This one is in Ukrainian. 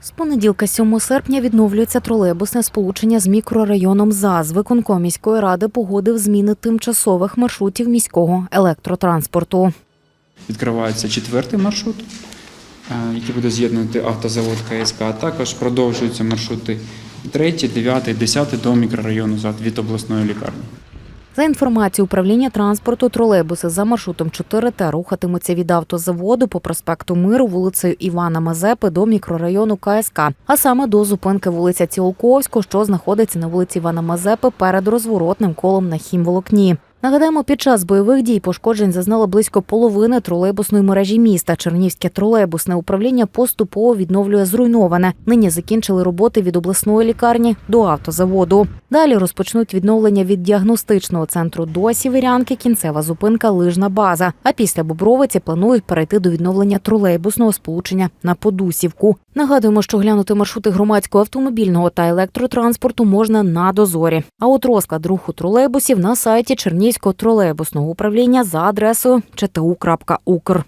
З понеділка 7 серпня відновлюється тролейбусне сполучення з мікрорайоном ЗАЗ. Виконком міської ради погодив зміни тимчасових маршрутів міського електротранспорту. Відкривається четвертий маршрут, е, який буде з'єднувати автозавод КСК. А також продовжуються маршрути 3, 9, 10 до мікрорайону ЗАД від обласної лікарні. За інформацією управління транспорту, тролейбуси за маршрутом 4Т рухатимуться від автозаводу по проспекту Миру вулицею Івана Мазепи до мікрорайону КСК, а саме до зупинки вулиця Цілковського, що знаходиться на вулиці Івана Мазепи перед розворотним колом на хімволокні. Нагадаємо, під час бойових дій пошкоджень зазнало близько половини тролейбусної мережі міста. Чернівське тролейбусне управління поступово відновлює зруйноване. Нині закінчили роботи від обласної лікарні до автозаводу. Далі розпочнуть відновлення від діагностичного центру до Сіверянки, кінцева зупинка лижна база. А після Бобровиці планують перейти до відновлення тролейбусного сполучення на Подусівку. Нагадуємо, що глянути маршрути громадського автомобільного та електротранспорту можна на дозорі. А от розклад руху тролейбусів на сайті Чернігівського тролейбусного управління за адресою чту.укр.